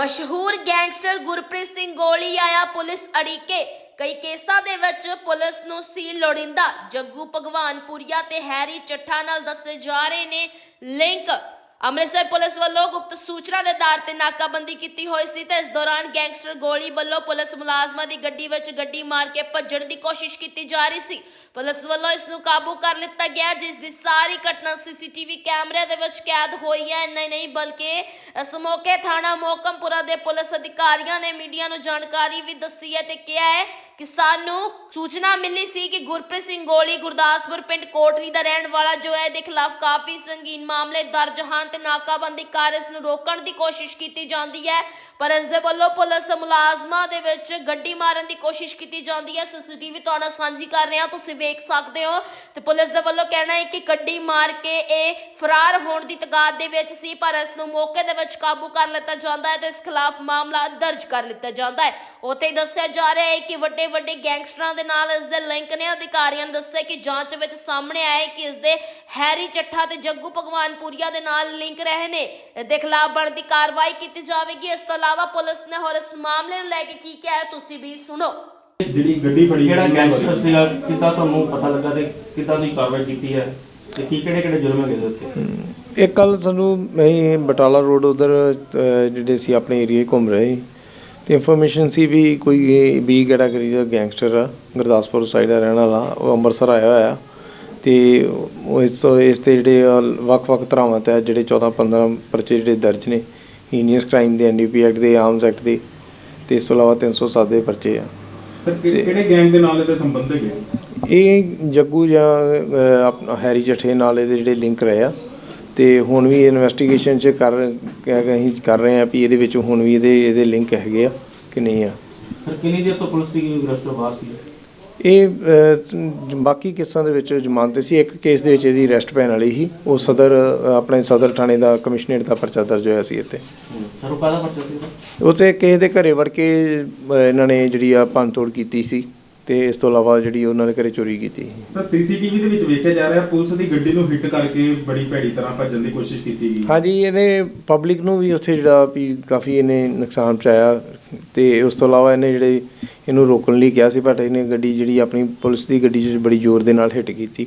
ਮਸ਼ਹੂਰ ਗੈਂਗਸਟਰ ਗੁਰਪ੍ਰੀਤ ਸਿੰਘ ਗੋਲੀ ਆਇਆ ਪੁਲਿਸ ਅੜੀਕੇ। ਕਈ ਕੇਸਾਂ ਦੇ ਵਿੱਚ ਪੁਲਿਸ ਨੂੰ ਸੀਲ ਲੋੜਿੰਦਾ। ਜੱਗੂ ਭਗਵਾਨਪੁਰੀਆ ਤੇ ਹੈਰੀ ਚੱਠਾ ਨਾਲ ਦੱਸੇ ਜਾ ਰਹੇ ਨੇ ਲਿੰਕ। ਅੰਮ੍ਰਿਤਸਰ ਪੁਲਿਸ ਵੱਲੋਂ ਗੁਪਤ ਸੂਚਨਾ ਦੇ ਆਧਾਰ ਤੇ ਨਾਕਾਬੰਦੀ ਕੀਤੀ ਹੋਈ ਸੀ ਤੇ ਇਸ ਦੌਰਾਨ ਗੈਂਗਸਟਰ ਗੋਲੀ ਵੱਲੋਂ ਪੁਲਿਸ ਮੁਲਾਜ਼ਮਾਂ ਦੀ ਗੱਡੀ ਵਿੱਚ ਗੱਡੀ ਮਾਰ ਕੇ ਭੱਜਣ ਦੀ ਕੋਸ਼ਿਸ਼ ਕੀਤੀ ਜਾ ਰਹੀ ਸੀ। ਪੁਲਿਸ ਵੱਲੋਂ ਇਸ ਨੂੰ ਕਾਬੂ ਕਰ ਲਿੱਤਾ ਗਿਆ, ਜਿਸ ਦੀ ਸਾਰੀ ਘਟਨਾ ਸੀਸੀਟੀਵੀ ਕੈਮਰੇ ਦੇ ਵਿੱਚ ਕੈਦ ਹੋਈ ਹੈ। ਇੰਨਾ ਹੀ ਨਹੀਂ, ਬਲਕਿ ਇਸ ਮੌਕੇ ਥਾਣਾ ਮੋਕਮਪੁਰਾ ਦੇ ਪੁਲਿਸ ਅਧਿਕਾਰੀਆਂ ਨੇ ਮੀਡੀਆ ਨੂੰ ਜਾਣਕਾਰੀ ਵੀ ਦੱਸੀ ਹੈ ਤੇ ਕਿਹਾ ਹੈ ਕਿ ਸਾਨੂੰ ਸੂਚਨਾ ਮਿਲੀ ਸੀ ਕਿ ਗੁਰਪ੍ਰੀਤ ਸਿੰਘ ਗੋਲੀ ਗੁਰਦਾਸਪੁਰ ਪਿੰਡ ਕੋਟਲੀ ਦਾ ਰਹਿਣ ਵਾਲਾ ਜੋ ਹੈ, ਦੇ ਖਿਲਾਫ ਕਾਫੀ ਸੰਗੀਨ ਮਾਮਲੇ ਦਰਜ ਹਨ। ਤੇ ਨਾਕਾਬੰਦੀ ਕਰ ਇਸ ਨੂੰ ਰੋਕਣ ਦੀ ਕੋਸ਼ਿਸ਼ ਕੀਤੀ ਜਾਂਦੀ ਹੈ। ਪਰ ਇਸ ਦੇ ਵੱਲੋਂ ਪੁਲਿਸ ਮੁਲਾਜ਼ਮਾਂ ਦੇ ਵਿੱਚ ਗੱਡੀ ਮਾਰਨ ਦੀ ਕੋਸ਼ਿਸ਼ ਕੀਤੀ ਜਾਂਦੀ ਹੈ। ਸੀਸੀਟੀਵੀ ਤੁਹਾਡਾ ਸਾਂਝੀ ਕਰ ਰਹੇ ਹਾਂ, ਤੁਸੀਂ ਵੇਖ ਸਕਦੇ ਹੋ। ਤੇ ਪੁਲਿਸ ਦੇ ਵੱਲੋਂ ਕਹਿਣਾ ਹੈ ਕਿ ਗੱਡੀ ਮਾਰ ਕੇ ਇਹ ਫਰਾਰ ਹੋਣ ਦੀ ਤਗਾਦ ਦੇ ਵਿੱਚ ਸੀ ਪਰ ਇਸ ਨੂੰ ਮੌਕੇ ਦੇ ਵਿੱਚ ਕਾਬੂ ਕਰ ਲਿੱਤਾ ਜਾਂਦਾ ਹੈ ਤੇ ਇਸ ਖਿਲਾਫ ਮਾਮਲਾ ਦਰਜ ਕਰ ਲਿੱਤਾ ਜਾਂਦਾ ਹੈ। ਉੱਥੇ ਹੀ ਦੱਸਿਆ ਜਾ ਰਿਹਾ ਹੈ ਕਿ ਵੱਡੇ ਵੱਡੇ ਗੈਂਗਸਟਰਾਂ ਦੇ ਨਾਲ ਇਸ ਦੇ ਲਿੰਕ ਨੇ ਅਧਿਕਾਰੀਆਂ ਨੇ ਦੱਸਿਆ ਕਿ ਜਾਂਚ ਵਿੱਚ ਸਾਹਮਣੇ ਆਇਆ ਹੈ ਕਿ ਇਸ ਦੇ ਹੈਰੀ ਚੱਠਾ ਤੇ ਜੱਗੂ ਭਗਵਾਨਪੁਰੀਆ ਦੇ ਨਾਲ ਲਿੰਕ ਰਹੇ ਨੇ। ਇਹਦੇ ਖਿਲਾਫ ਬਣਦੀ ਕਾਰਵਾਈ ਕੀਤੀ ਜਾਵੇਗੀ। ਇਸ ਤੋਂ ਇਲਾਵਾ ਪੁਲਿਸ ਨੇ ਹੋਰ ਇਸ ਮਾਮਲੇ ਨੂੰ ਲੈ ਕੇ ਕੀ ਕਿਹਾ ਹੈ ਤੁਸੀਂ ਵੀ ਸੁਣੋ। ਜਿਹੜੀ ਗੱਡੀ ਫੜੀ ਕਿਹੜਾ ਗੈਂਗਸਟਰ ਸੀਗਾ ਕਿੱਦਾਂ ਤੁਹਾਨੂੰ ਪਤਾ ਲੱਗਾ ਤੇ ਕਿੱਦਾਂ ਦੀ ਕਾਰਵਾਈ ਕੀਤੀ ਹੈ? ਤੇ ਕੀ ਕਿਹੜੇ ਕਿਹੜੇ ਜੁਰਮ ਹੈਗੇ ਇਹਦੇ ਉੱਤੇ? ਇੱਕ ਕੱਲ ਸਾਨੂੰ ਅਸੀਂ ਬਟਾਲਾ ਰੋਡ ਉਧਰ ਜਿਹੜੇ ਸੀ ਆਪਣੇ ਏਰੀਏ ਘੁੰਮ ਰਹੇ ਤੇ ਇਨਫੋਰਮੇਸ਼ਨ ਸੀ ਵੀ ਕੋਈ ਬੀ ਕੈਟਾਗਰੀ ਦਾ ਗੈਂਗਸਟਰ ਆ ਗੁਰਦਾਸਪੁਰ ਸਾਈਡ ਦਾ ਰਹਿਣ ਵਾਲਾ ਉਹ ਅੰਮ੍ਰਿਤਸਰ ਆਇਆ ਹੋਇਆ। ਤੇ ਉਹ ਇਸ ਤੋਂ ਇਸ ਤੇ ਜਿਹੜੇ ਵੱਖ-ਵੱਖ ਧਾਰਾਵਾਂ ਤੇ ਜਿਹੜੇ 14-15 ਪਰਚੇ ਜਿਹੜੇ ਦਰਜ ਨੇ ਹੀਨੀਅਸ ਕ੍ਰਾਈਮ ਦੇ ਐਨਡੀਪੀ ਐਕਟ ਦੇ ਆਰਮਸ ਐਕਟ ਦੇ ਤੇ ਇਸ ਤੋਂ ਇਲਾਵਾ 307 ਦੇ ਪਰਚੇ ਆ। ਸਰ ਕਿਹੜੇ ਗੈਂਗ ਦੇ ਨਾਲ ਇਹਦੇ ਸੰਬੰਧ ਹੈਗੇ ਇਹ ਜੱਗੂ ਜਾਂ ਆਪਣਾ ਹੈਰੀ ਜੱਠੇ ਨਾਲ ਇਹਦੇ ਜਿਹੜੇ ਲਿੰਕ ਰਹੇ ਆ ਤੇ ਹੁਣ ਵੀ ਇਨਵੈਸਟੀਗੇਸ਼ਨ ਚ ਕਰ ਅਸੀਂ ਕਰ ਰਹੇ ਆ ਵੀ ਇਹਦੇ ਵਿੱਚ ਹੁਣ ਵੀ ਇਹਦੇ ਇਹਦੇ ਲਿੰਕ ਹੈਗੇ ਆ ਕਿ ਨਹੀਂ ਆ। ਫਿਰ ਕਿੰਨੀ ਦੇਰ ਤੋਂ ਪੁਲਿਸ ਦੀ ਗ੍ਰਿਫਤ ਤੋਂ ਬਾਹਰ ਸੀ? ਇਹ ਬਾਕੀ ਕੇਸਾਂ ਦੇ ਵਿੱਚ ਜ਼ਮਾਨਤ ਸੀ। ਇੱਕ ਕੇਸ ਦੇ ਵਿੱਚ ਇਹਦੀ ਅਰੈਸਟ ਪੈਣ ਵਾਲੀ ਸੀ। ਉਹ ਸਦਰ ਆਪਣੇ ਸਦਰ ਥਾਣੇ ਦਾ ਕਮਿਸ਼ਨਰੇਟ ਦਾ ਪਰਚਾ ਦਰਜ ਹੋਇਆ ਸੀ ਇੱਥੇ। ਸਰ ਉਹ ਕਾਹਦਾ ਪਰਚਾ ਸੀ? ਉਹਦਾ? ਉਤੇ ਕਿਸੇ ਦੇ ਘਰੇ ਵੜ ਕੇ ਇਹਨਾਂ ਨੇ ਜਿਹੜੀ ਆ ਭੰਨਤੋੜ ਕੀਤੀ ਸੀ। ਤੇ ਇਸ ਤੋਂ ਇਲਾਵਾ ਜਿਹੜੀ ਉਹਨਾਂ ਦੇ ਘਰੇ ਚੋਰੀ ਕੀਤੀ। ਸੀ ਸਰ ਸੀਸੀਟੀਵੀ ਦੇ ਵਿੱਚ ਵੇਖਿਆ ਜਾ ਰਿਹਾ ਪੁਲਿਸ ਦੀ ਗੱਡੀ ਨੂੰ ਹਿੱਟ ਕਰਕੇ ਬੜੀ ਭੈੜੀ ਤਰ੍ਹਾਂ ਭੱਜਣ ਦੀ ਕੋਸ਼ਿਸ਼ ਕੀਤੀ ਗਈ। ਹਾਂਜੀ ਇਹਨੇ ਪਬਲਿਕ ਨੂੰ ਵੀ ਉੱਥੇ ਜਿਹੜਾ ਵੀ ਕਾਫੀ ਇਹਨੇ ਨੁਕਸਾਨ ਪਹੁੰਚਾਇਆ ਤੇ ਉਸ ਤੋਂ ਇਲਾਵਾ ਇਹਨੇ ਜਿਹੜੇ ਇਹਨੂੰ ਰੋਕਣ ਲਈ ਕਿਹਾ ਸੀ ਬਟ ਇਹਨੇ ਗੱਡੀ ਜਿਹੜੀ ਆਪਣੀ ਪੁਲਿਸ ਦੀ ਗੱਡੀ 'ਚ ਬੜੀ ਜ਼ੋਰ ਦੇ ਨਾਲ ਹਿੱਟ ਕੀਤੀ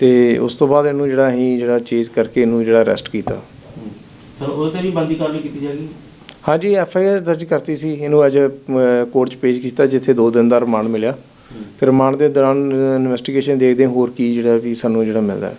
ਤੇ ਉਸ ਤੋਂ ਬਾਅਦ ਇਹਨੂੰ ਜਿਹੜਾ ਅਸੀਂ ਜਿਹੜਾ ਚੇਜ਼ ਕਰਕੇ ਇਹਨੂੰ ਜਿਹੜਾ ਅਰੈਸਟ ਕੀਤਾ। ਸਰ ਉਹਦੇ ਤੇ ਵੀ ਬੰਦੀ ਕਾਰਵਾਈ ਕੀਤੀ ਜਾਏਗੀ? ਹਾਂਜੀ ਐਫ ਆਈ ਆਰ ਦਰਜ ਕਰਤੀ ਸੀ। ਇਹਨੂੰ ਅੱਜ ਕੋਰਟ 'ਚ ਪੇਸ਼ ਕੀਤਾ ਜਿੱਥੇ 2 ਦਿਨ ਦਾ ਰਿਮਾਂਡ ਮਿਲਿਆ। ਫਿਰ ਰਿਮਾਂਡ ਦੇ ਦੌਰਾਨ ਇਨਵੈਸਟੀਗੇਸ਼ਨ ਦੇਖਦੇ ਹਾਂ ਹੋਰ ਕੀ ਜਿਹੜਾ ਵੀ ਸਾਨੂੰ ਜਿਹੜਾ ਮਿਲਦਾ ਹੈ।